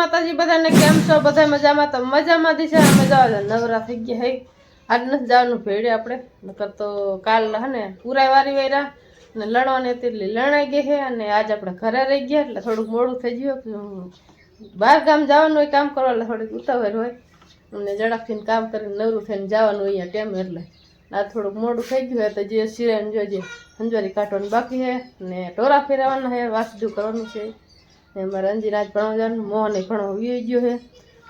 માતાજી બધાને કેમ છો? બધા મજામાં? તો મજામાં છે. અમે જવા નવરા થઈ ગયા હઈ આજ નથી જવાનું ભેડે આપણે. નકર તો કાલ હે ને વારી વેરા ને લણવાની હતી એટલે લણાઈ ગઈ છે અને આજ આપણે ઘરે રહી ગયા એટલે થોડુંક મોડું થઈ ગયું બહાર ગામ જવાનું હોય, કામ કરવા એટલે થોડીક ઉતાવળ હોય. અને ઝડપથી કામ કરીને નવરું થઈને જવાનું અહીંયા ટેમ એટલે. આ થોડુંક મોડું થઈ ગયું તો જે સિરેન જોઈએ હંજવારી કાઢવાની બાકી છે ને ટોરા ફેરવવાના છે વાસડું કરવાનું છે. ને અમારે અંજીર આજ ભણવા જવાનું મોહને ભણવા વી ગયો છે.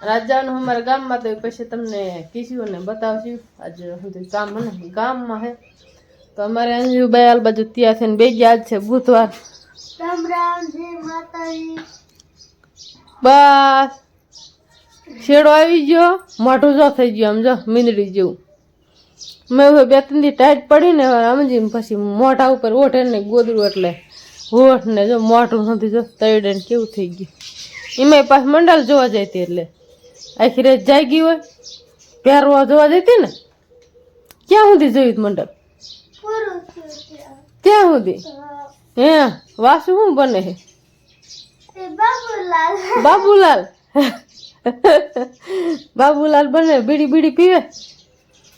રાજાનું અમારે ગામમાં તો પછી તમને કીશું ને બતાવશું. આજે સુધી કામ મને ગામમાં છે. તો અમારે અંજુ બાઈ બાજુ ત્યાં થઈને બે ગયા છે બુધવાર. બસ. શેડો આવી ગયો. મોઢું જો થઈ ગયું આમ જો મીંદડી જેવું. મેં બે ત્રણ દી ટાઈટ પડી ને સમજી પછી મોઢા ઉપર ઓઠે ને ગોદડું એટલે. હોઠ ને જો મોઢું નથી જો તૈડે ને કેવું થઈ ગયું. એમાંય પાસે મંડળ જોવા જતી એટલે. આખી રાત જાઈ ગઈ હોય, પહેરવા જોવા જતી ને, ક્યાં સુધી જોયું મંડળ ત્યાં સુધી? હે, વાસુ શું બને છે બાબુલાલ. બાબુલાલ બને, બીડી બીડી પીવે?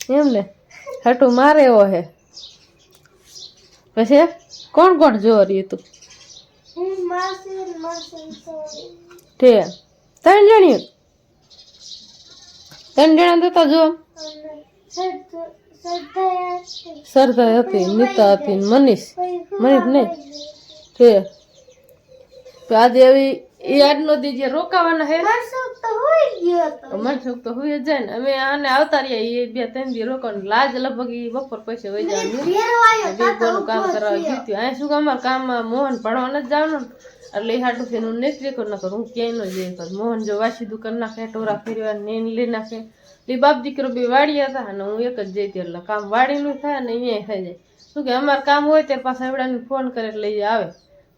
એમ ને, હટું મારે એવો હે. પછી કોણ કોણ જોવા રહ્યું તું તે ત્રણ જણિયું ત્રણ જણા તો તા જો સરદાર હતી. નીતા હતી મનીષ. મનીષ નહીં. તે આજે એવી આજનો દી જે રોકાવાના હે. મનસુખ તો હોય જ જાય ને. અમે આને આવતા રહ્યા એ બે ત્રણ દી રોકવાનું. લાજ લગભગ એ બપોર પછી વહી જવાનું. બેગોનું કામ કરવા ગયું હતું અહીંયા શું કામ? અમારે કામમાં મોહન ભણવા જ જવાનું એટલે એ હાટું છે હું નીકળી કરી નાખો. હું ક્યાંય ન જઈ કર મોહન જો વાસી દુકાન નાખે ટોરા ફેરવા ને લઈ નાખે. એ બાપ દીકરો બે વાડી હતા અને હું એક જ જઈતી એટલે કામ વાડીનું થાય ને અહીંયા થઈ જાય. શું કે અમારે કામ હોય ત્યારે પાછા એવડાને ફોન કરે એટલે એ આવે.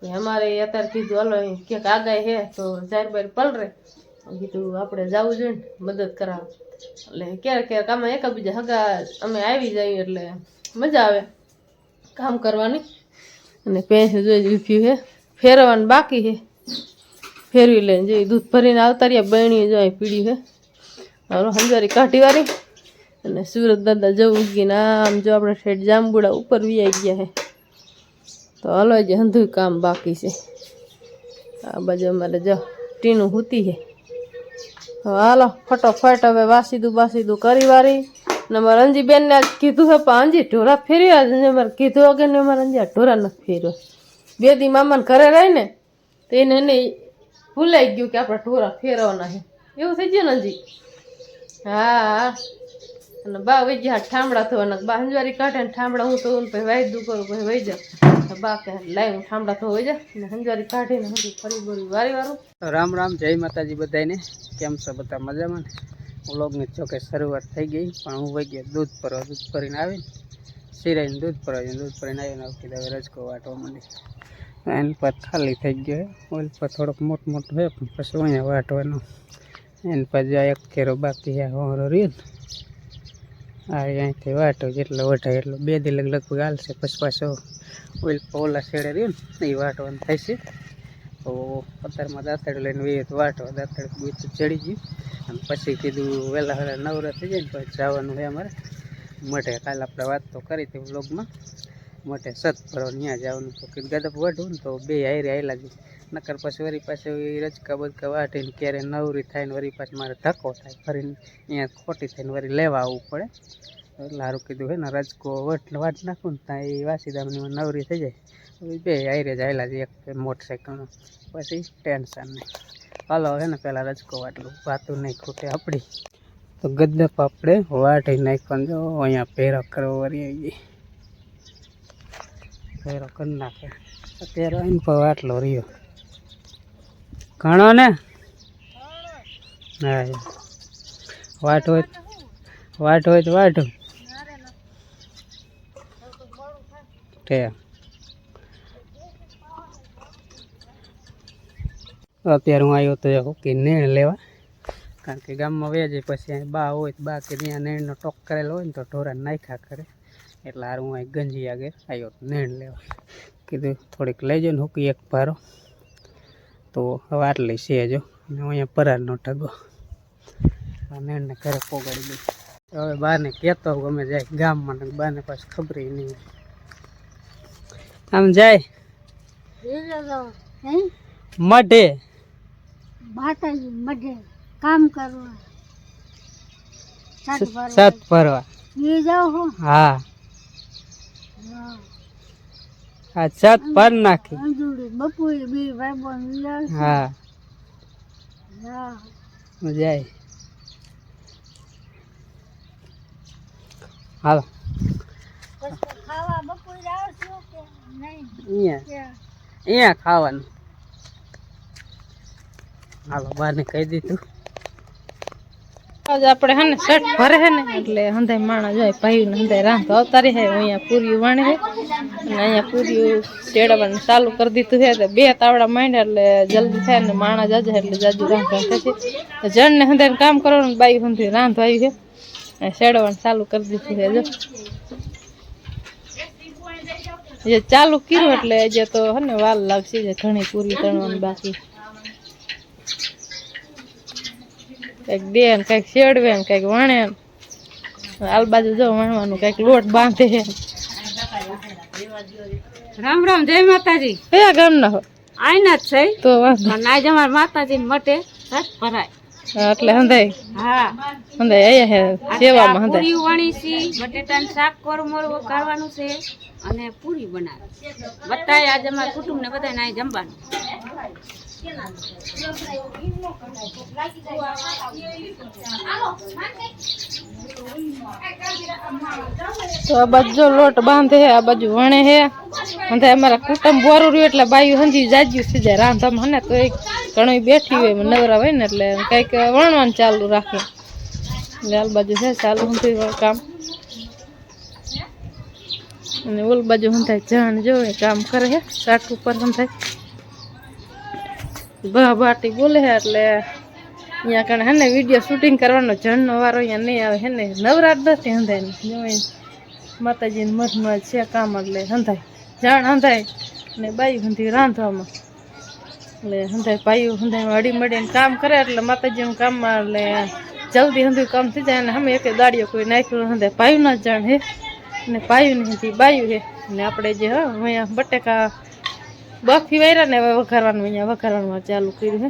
અમારે અત્યારે કીધું, હાલો ક્યાંક આગાય હે તો જાહેર પલ રે કીધું, આપણે જવું જોઈએ ને, મદદ કરાવ. એટલે ક્યારેક ક્યારેક આમાં એકબીજા હગા, અમે આવી જઈએ એટલે મજા આવે કામ કરવાની. અને ભેંસ જોઈ ઉભ્યું છે, ફેરવવાનું બાકી છે. ફેરવી લઈને જોઈ દૂધ ભરીને આવતા રહ્યા બહેણી જો પીડી છે. હવે હંજારી કાઢી વાળી. અને સુરત દાદા જવું ઉગીને આમ જો આપણે ઠેઠ જાંબુડા ઉપર વી ગયા છે. તો હાલો જે હંધુય કામ બાકી છે. આ બાજુ અમારે જો ટીનું હૂતી છે. હાલો, ફટોફટ હવે વાસીદું બાસીદું કરી વારી. ને અમારે અંજીબેનને આજ કીધું છે પણ અંજી ઢોરા ફેર્યા જ મારે કીધું વગર ને અમારે અંજી ઢોરા નથી ફેર્યો. બે દી મામાને ઘરે રહી ને, તો એને એને ભૂલાઈ ગયું કે આપણે ઢોરા ફેરવાના છે. એવું થઈ ગયું ને અંજી? હા. અને બા વૈજ્યા ઠામડા થવાના બા હંજવારી કાઢે ને ઠામડા, હું તો પછી વાયદું કરું, પછી વહી રામ રામ, જય માતાજી બધાને કેમ છો બધા મજામાં? ને વ્લોગની જોકે શરૂઆત થઈ ગઈ, પણ હું વહી ગયો દૂધ પર દૂધ ભરીને આવીને. સિરાઈને દૂધ પર દૂધ ભરીને આવીને આવતી હવે રજકો વાટવા માંડી. એની પર ખાલી થઈ ગયો હે. ઓઇલ પર થોડોક મોટો મોટો હોય પણ પછી અહીંયા વાટવાનો. એની પર જાય એક કેરો બાકી હોરો રહ્યો આ અહીંથી વાટો જેટલો વટાય એટલો. બે દી લગ, લગભગ હાલશે. પછી પાછો ઓઇલ ઓલા શેડે રહ્યો ને એ વાટવાનું થાય છે. તો અત્યારમાં દાંતડ લઈને વે તો વાટો દાંતડ બીજું ચડી ગયું. અને પછી કીધું વહેલા વહેલા નવરા થઈ જાય ને, પછી જવાનું હોય અમારે. મઠે કાલે આપણે વાત તો કરી હતી વ્લોગમાં. મઠે સત ભરવા ત્યાં જવાનું. તો કીધું ગાદપ વાઢું ને. તો બે હારે આવેલા જ. નકર પછી વળી પાસે રચકા બચકા વાટીને ક્યારે નવરી થાય ને વરી પાછી મારે ધક્કો થાય. ફરીને અહીંયા ખોટી થઈને વળી લેવા આવવું પડે. એટલે સારું કીધું હે ને, રજકો વટ વાટ નાખું ને ત્યાં એ વાસીદામની નવરી થઈ જાય. બે આઈરે જ આવેલા છે, એક મોટરસાઇકલમાં પછી ટેન્શન નહીં હાલો હે ને પહેલાં રજકો વાટલું. વાતું નહીં ખૂટે આપણી તો ગદ્દપ આપણે વાટી નાખવાનું જો, અહીંયા પહેરો કરવો વળી આવી ગઈ. પહેરો કરી નાખે. અત્યારે આવીને પણ વાટલો રહ્યો. ઘણો ને? હા વાટ હોય વાટ હોય તો વાટ. અત્યારે હું આવ્યો તો કે નેણ લેવા. કારણ કે ગામમાં વેજે પછી અહીં બા હોય તો બા કે ત્યાં નેણનો ટોક કરેલો હોય ને તો ઢોરા નાખ્યા કરે. એટલે હારું હું અહીં ગંજી આગળ આવ્યો નેણ લેવા. કીધું થોડીક લઈ જાઓ ને હુકી એક ભારો. તો હવે આટલી છે જો. અહીંયા પરારનો ટગો મેણને ઘરે પોગાડી દઉં હવે બાને કહેતો ગમે જાય ગામમાં ને બારને પાછી ખબર નહીં. આમ જાય. મઢે. માતાજી મઢે કામ કરવા. સાત હો. હા. આ સાત ભર નાખી. બપોરે બે ભાઈ બોન હા. હા. આવી હાલો. અહીંયા. અહીંયા ખાવાનું. હાલો બારને કહી દીધું. આજ આપણે હે ને શર્ટ ભરે હે ને? એટલે હંધાય માણસ જાય ભાઈ ને હંધાય રાંધો અવતારી હે. અહીંયા પૂરી વણે હે. અને અહીંયા પૂરી ચેડવાનું ચાલુ કરી દીધું છે તો બે તાવડા માંડ્યા, એટલે જલ્દી થાય ને માણસ જાજે, એટલે જાજુ રાંધવા થશે તો જણ ને હંધાય કામ કરવાનું, ને બાઈ હંધી રાંધવા આવ્યું છે અને શેડવાનું ચાલુ કરી દીધું છે જો. જે ચાલુ કર્યું એટલે જે તો હે ને વાલ લાગશે જે ઘણી પૂરી તળવાની બાકી. કંઈક દે ને કંઈક શેડવે ને કંઈક વણે આલ બાજુ જો વણવાનું કંઈક લોટ બાંધે રામ રામ જય માતાજી. કયા ગામના હો. આઈના જ છે. તો અને અમારા માતાજી મટે ભરાય. એટલે હંધાય. હા. હંધાય અહીંયા હે સેવામાં હંધાય. પૂરી વણી છે બટેટાનું શાક કોરમોર કરવાનું છે અને પૂરી બનાવી. બતાય આજે અમારા કુટુંબ ને બધાને અહીં જમવાનું. તો આ બાજુ જો લોટ બાંધે છે, આ બાજુ વણે છે. હંધાય અમારા કુટુંબ બોરું રહ્યું એટલે બાયું હંધી જાજ્યું છે જાય રાંધામાં હને તો એક ઘણું બેઠી હોય નવરા હોય ને એટલે કંઈક વણવાનું ચાલુ રાખે. એટલે આલ બાજુ છે, ચાલુ હંધી કામ. અને ઓલ બાજુ હંધાય જાણ જો એ કામ કરે છે, શાક ઉપર હંધાય. બા બાટી બોલે છે એટલે અહીંયા કણ હે ને વીડિયો શૂટિંગ કરવાનો જણનો વારો અહીંયા નહીં આવે. હે ને નવરાત નથી હંધાય. ને જો માતાજીને મધમાં છે કામ એટલે હંધાય. જાણ હંધાય. ને બાઈ હંધી રાંધવામાં. એટલે હંધાય પાયું હંધાય અડી મળીને કામ કરે એટલે માતાજીનું કામમાં એટલે જલ્દી હંધું કામ થઈ જાય. અને અમે એક દાડીઓ કોઈ નાખ્યું હંધાય. પાયું ના જાણ હે. ને પાયું ભાઈ નથી બાયું હે. ને આપણે જે હા, અહીંયા બટેકા બફી વાયરા ને હવે વઘારવાનું અહીંયા વઘારવાનું ચાલુ કર્યું હે.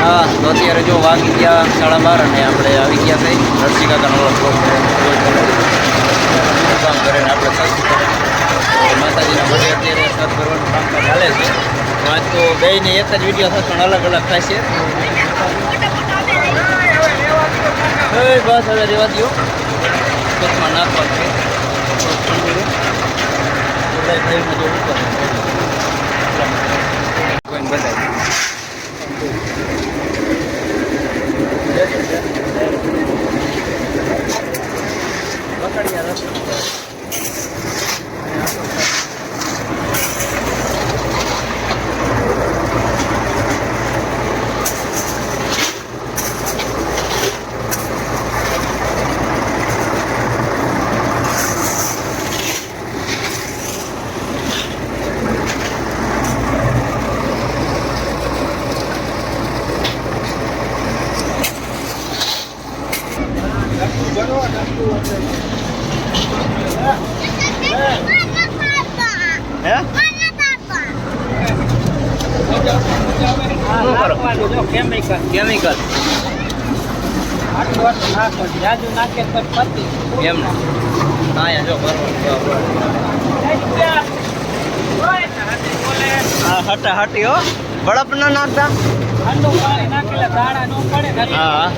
હા તો અત્યારે જો વાગી ગયા સાડા બાર અને આપણે આવી ગયા થઈ નરસિંહ કાકાનો કામ કરીને આપણે સસ્તું કરે. માતાજીના માટે અત્યારે સત કરવાનું કામકાજ ચાલે છે. આજ તો બેયને એક જ વીડિયો પણ અલગ અલગ થાય છે. હવે રેવા દો કોથમાં નાખવા છે ઠંડુ રહે. પકડ્યા હે? શું કરો? કેમિકલ કેમિકલ આટલું આટલું નાખો જાજુ નાખે તો પતી એમ ને. અહીંયા જો હા હટા હટી હો. બળપ ના નાખતા. ઠંડુ પાણી નાખેલા દાણા નો પડે હા.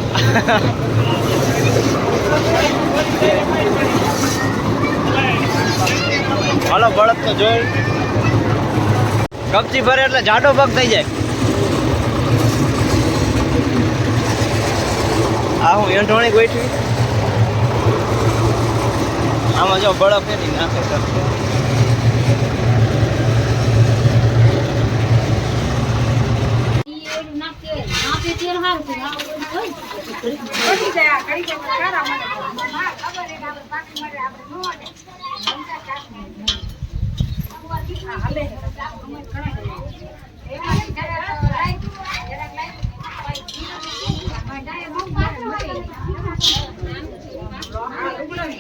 હાલો, બળદ તો જોઈ. કપચી ભરે એટલે જાડો પગ થઈ જાય. આ હું એંઠોણી ગોઠવી. આમાં જો બળદ એની નાખે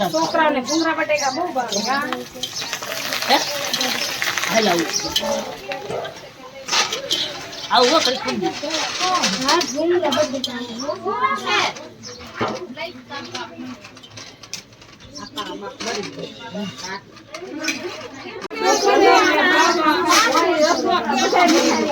તો છોકરાને ભૂંગરા બટેકા બહુ ભાવે હા? રોટલી બોલાવે રોટલી તો દાળ લઈ ગઈ તો હારું